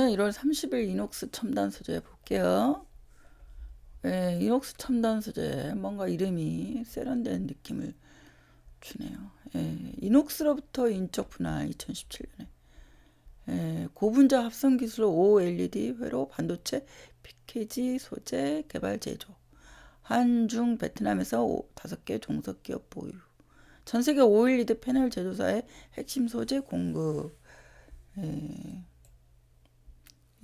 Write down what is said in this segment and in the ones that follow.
1월 30일 이녹스 첨단 소재 볼게요. 예, 이녹스 첨단 소재 뭔가 이름이 세련된 느낌을 주네요. 예, 이녹스로부터 인적 분할 2017년에 예, 고분자 합성 기술로 OLED 회로 반도체 패키지 소재 개발 제조 한중 베트남에서 5개 종속 기업 보유 전 세계 OLED 패널 제조사의 핵심 소재 공급 예,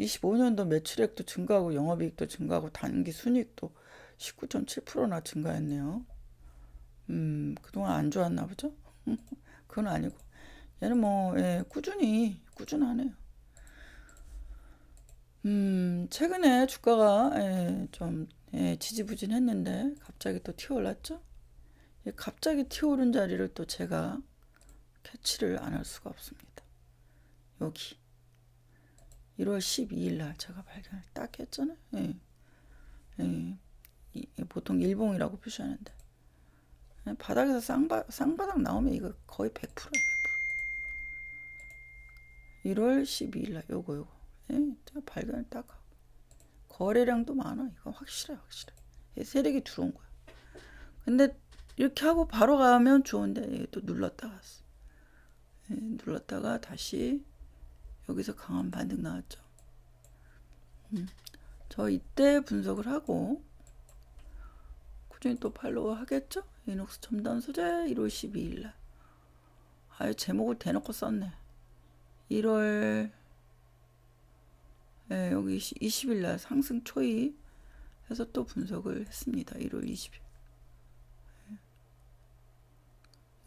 25년도 매출액도 증가하고 영업이익도 증가하고 단기 순이익도 19.7%나 증가했네요. 음, 그동안 안 좋았나 보죠? 그건 아니고. 얘는 뭐, 예, 꾸준히, 꾸준하네요. 음, 최근에 주가가, 예, 좀, 예, 지지부진 했는데, 갑자기 또 튀어올랐죠? 예, 갑자기 튀어오른 자리를 또 제가 캐치를 안 할 수가 없습니다. 여기. 1월 12일 날 제가 발견을 딱 했잖아요. 예. 예. 이, 보통 일봉이라고 표시하는데 예. 바닥에서 쌍바, 쌍바닥 나오면 이거 거의 100%야 100%. 1월 12일 날 요거 요거 예. 제가 발견을 딱 하고 거래량도 많아 이거 확실해 확실해 예. 세력이 들어온 거야. 근데 이렇게 하고 바로 가면 좋은데 또 눌렀다 갔어. 예. 눌렀다가 다시 여기서 강한 반등 나왔죠. 음, 저 이때 분석을 하고 꾸준히 또 팔로우 하겠죠? 이녹스 첨단 소재 1월 12일 날. 아유 제목을 대놓고 썼네. 1월 예, 여기 20일 날 상승 초입 해서 또 분석을 했습니다. 1월 20일. 예.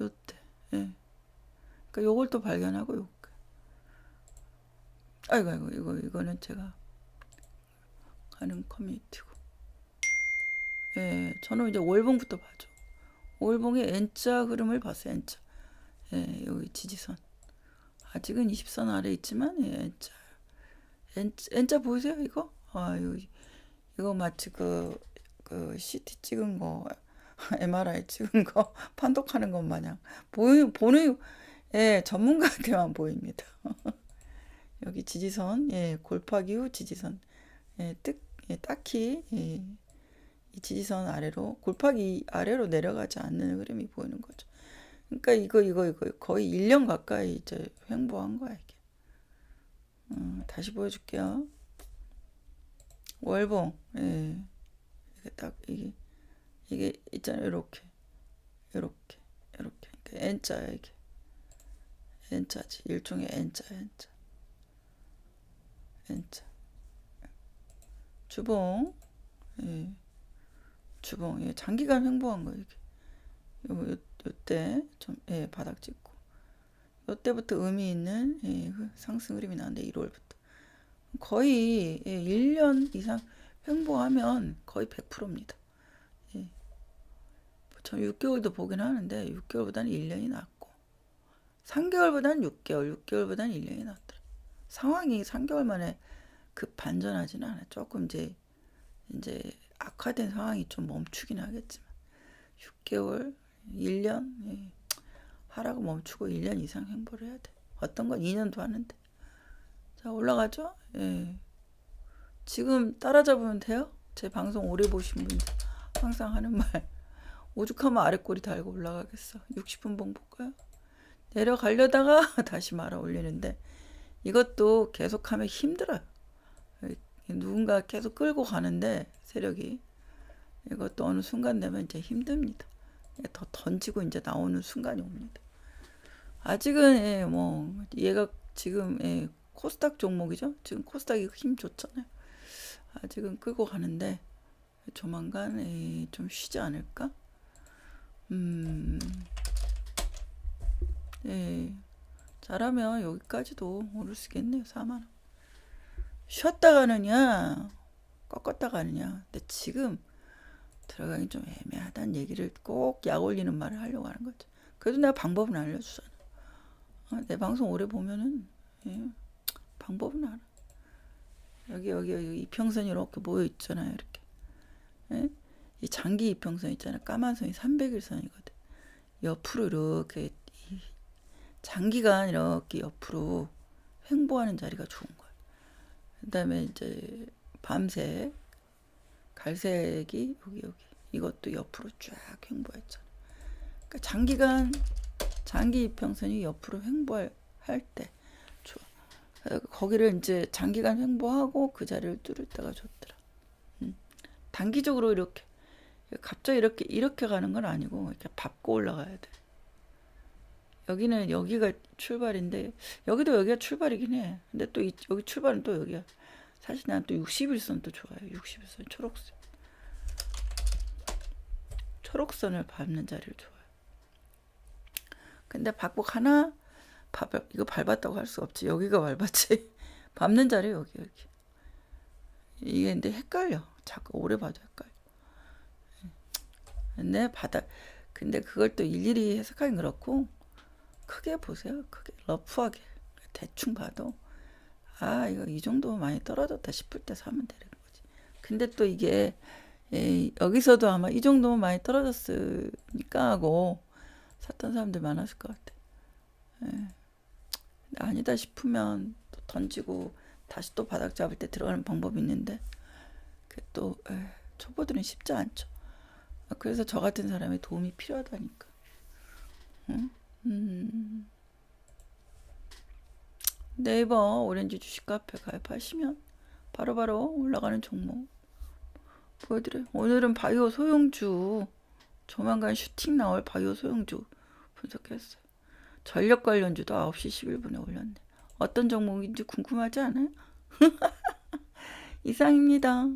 요때. 예. 그러니까 요걸 또 발견하고 요 아이고 아이고 이거 이거는 제가 가는 커뮤니티고. 예, 저는 이제 월봉부터 봐죠. 월봉의 N자 흐름을 봤어요. N자. 예, 여기 지지선. 아직은 20선 아래 있지만 예, N자. N, N자 보이세요? 이거? 아, 이거, 이거 마치 그, 그 CT 찍은 거, MRI 찍은 거 판독하는 것 마냥 보이, 보는 예, 전문가한테만 보입니다. 여기 지지선, 예, 골파기 후 지지선, 예, 뜻, 예, 딱히 예, 이 지지선 아래로 골파기 아래로 내려가지 않는 흐름이 보이는 거죠. 그러니까 이거 이거 이거 거의 1년 가까이 이제 횡보한 거야 이게. 음, 다시 보여줄게요. 월봉, 예, 이게 딱 이게 이게 있잖아요, 이렇게, 이렇게, 이렇게. 그러니까 N자야 이게. N자지 일종의 N자 N자. N자. 주봉. 예. 주봉. 예. 장기간 횡보한 거예요. 요, 요, 요때 좀, 예, 바닥 찍고. 요때부터 의미 있는, 예, 상승 흐름이 나는데 1월부터. 거의, 예, 1년 이상 횡보하면 거의 100%입니다. 예. 저 6개월도 보긴 하는데, 6개월보다는 1년이 낫고, 3개월보다는 6개월, 6개월보다는 1년이 낫더라. 상황이 3개월 만에 급 반전하지는 않아. 조금 이제 이제 악화된 상황이 좀 멈추긴 하겠지만 6개월, 1년 예. 하라고 멈추고 1년 이상 행보를 해야 돼. 어떤 건 2년도 하는데. 자 올라가죠. 예. 지금 따라잡으면 돼요. 제 방송 오래 보신 분들 항상 하는 말. 오죽하면 아래 꼬리 달고 올라가겠어. 60분 봉 볼까요? 내려가려다가 다시 말아 올리는데 이것도 계속하면 힘들어요. 누군가 계속 끌고 가는데 세력이 이것도 어느 순간 되면 이제 힘듭니다. 더 던지고 이제 나오는 순간이 옵니다. 아직은 예, 뭐 얘가 지금 예, 코스닥 종목이죠. 지금 코스닥이 힘 좋잖아요. 아직은 끌고 가는데 조만간 예, 좀 쉬지 않을까? 음, 예. 잘하면 여기까지도 오를 수 있겠네요. 4만원. 쉬었다 가느냐, 꺾었다 가느냐. 근데 지금 들어가긴 좀 애매하다는 얘기를 꼭 약 올리는 말을 하려고 하는 거죠. 그래도 내가 방법은 알려주잖아. 어, 내 방송 오래 보면은, 예, 방법은 알아. 여기, 여기, 여기 이평선이 이렇게 모여 있잖아요. 이렇게. 예? 이 장기 이평선 있잖아요. 까만 선이 300일선이거든. 옆으로 이렇게 장기간 이렇게 옆으로 횡보하는 자리가 좋은 거야. 그다음에 이제 밤색 갈색이 여기 여기 이것도 옆으로 쫙 횡보했잖아. 그러니까 장기간 장기 이평선이 옆으로 횡보할 때 좋아. 그래서 거기를 이제 장기간 횡보하고 그 자리를 뚫을 때가 좋더라. 음. 단기적으로 이렇게 갑자기 이렇게 이렇게 가는 건 아니고 이렇게 밟고 올라가야 돼. 여기는 여기가 출발인데 여기도 여기가 출발이긴 해. 근데 또 이, 여기 출발은 또 여기야. 사실 난 또 61선도 좋아요. 61선 초록선. 초록선을 밟는 자리를 좋아요. 근데 밟고 하나 밟 이거 밟았다고 할 수 없지. 여기가 밟았지. 밟는 자리 여기 여기. 이게 근데 헷갈려. 자꾸 오래 봐도 헷갈려. 근데 바닥 근데 그걸 또 일일이 해석하긴 그렇고 크게 보세요. 크게 러프하게 대충 봐도 아 이거 이 정도 많이 떨어졌다 싶을 때 사면 되는 거지. 근데 또 이게 에이, 여기서도 아마 이 정도면 많이 떨어졌으니까 하고 샀던 사람들 많았을 것 같아. 예. 아니다 싶으면 또 던지고 다시 또 바닥 잡을 때 들어가는 방법이 있는데 그또 초보들은 쉽지 않죠. 그래서 저 같은 사람의 도움이 필요하다니까. 응? 음. 네이버 오렌지 주식 카페 가입하시면 바로 바로 올라가는 종목 보여드려요. 오늘은 바이오 소형주 조만간 슈팅 나올 바이오 소형주 분석했어요. 전력 관련주도 9시 11분에 올렸네. 어떤 종목인지 궁금하지 않아요? 이상입니다.